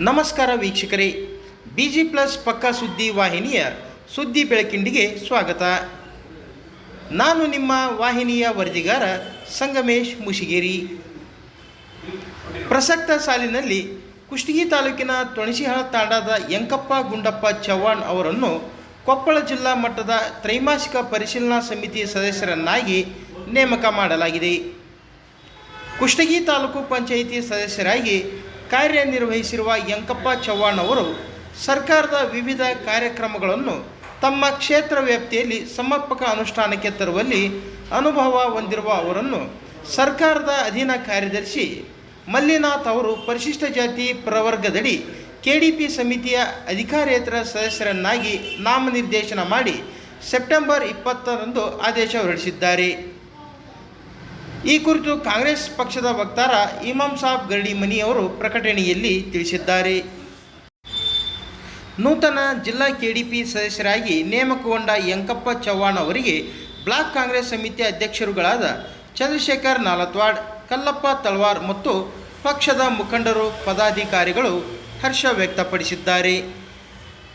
ನಮಸ್ಕಾರ ವೀಕ್ಷಕರೇ. B G plus ಪಕ್ಕಾ ಸುದ್ದಿ ವಾಹಿನಿಯ ಸುದ್ದಿ ಬೆಳಕಿಂಡಿಗೆ ಸ್ವಾಗತ. ನಾನು ನಿಮ್ಮ ವಾಹಿನಿಯ ವರದಿಗಾರ ಸಂಗಮೇಶ್ ಮುಷಿಗೇರಿ. ಪ್ರಸಕ್ತ ಸಾಲಿನಲ್ಲಿ ಕುಷ್ಟಗಿ ತಾಲೂಕಿನ ತೊಣಸಿಹಾಳ ತಾಂಡಾದ ಯಂಕಪ್ಪ ಗುಂಡಪ್ಪ ಚವ್ಹಾಣ್ ಅವರನ್ನು ಕೊಪ್ಪಳ ಜಿಲ್ಲಾ ಮಟ್ಟದ ತ್ರೈಮಾಸಿಕ ಪರಿಶೀಲನಾ ಸಮಿತಿ ಸದಸ್ಯರನ್ನಾಗಿ ನೇಮಕ ಮಾಡಲಾಗಿದೆ. ಕುಷ್ಟಗಿ ತಾಲೂಕು ಪಂಚಾಯಿತಿ ಸದಸ್ಯರಾಗಿ ಕಾರ್ಯನಿರ್ವಹಿಸಿರುವ ಯಂಕಪ್ಪ ಚವ್ಹಾಣ್ ಅವರು ಸರ್ಕಾರದ ವಿವಿಧ ಕಾರ್ಯಕ್ರಮಗಳನ್ನು ತಮ್ಮ ಕ್ಷೇತ್ರ ವ್ಯಾಪ್ತಿಯಲ್ಲಿ ಸಮರ್ಪಕ ಅನುಷ್ಠಾನಕ್ಕೆ ತರುವಲ್ಲಿ ಅನುಭವ ಹೊಂದಿರುವ ಅವರನ್ನು ಸರ್ಕಾರದ ಅಧೀನ ಕಾರ್ಯದರ್ಶಿ ಮಲ್ಲಿನಾಥ್ ಅವರು ಪರಿಶಿಷ್ಟ ಜಾತಿ ಪ್ರವರ್ಗದಡಿ ಕೆಡಿಪಿ ಸಮಿತಿಯ ಅಧಿಕಾರೇತರ ಸದಸ್ಯರನ್ನಾಗಿ ನಾಮನಿರ್ದೇಶನ ಮಾಡಿ ಸೆಪ್ಟೆಂಬರ್ ಇಪ್ಪತ್ತರಂದು ಆದೇಶ ಹೊರಡಿಸಿದ್ದಾರೆ. ಈ ಕುರಿತು ಕಾಂಗ್ರೆಸ್ ಪಕ್ಷದ ವಕ್ತಾರ ಇಮಾಮ್ ಸಾಬ್ ಗರ್ಡಿ ಮನಿ ಅವರು ಪ್ರಕಟಣೆಯಲ್ಲಿ ತಿಳಿಸಿದ್ದಾರೆ. ನೂತನ ಜಿಲ್ಲಾ ಕೆಡಿಪಿ ಸದಸ್ಯರಾಗಿ ನೇಮಕಗೊಂಡ ಯಂಕಪ್ಪ ಚವ್ಹಾಣ್ ಅವರಿಗೆ ಬ್ಲಾಕ್ ಕಾಂಗ್ರೆಸ್ ಸಮಿತಿ ಅಧ್ಯಕ್ಷರುಗಳಾದ ಚಂದ್ರಶೇಖರ್ ನಾಲತ್ವಾಡ್, ಕಲ್ಲಪ್ಪ ತಳವಾರ್ ಮತ್ತು ಪಕ್ಷದ ಮುಖಂಡರು, ಪದಾಧಿಕಾರಿಗಳು ಹರ್ಷ ವ್ಯಕ್ತಪಡಿಸಿದ್ದಾರೆ.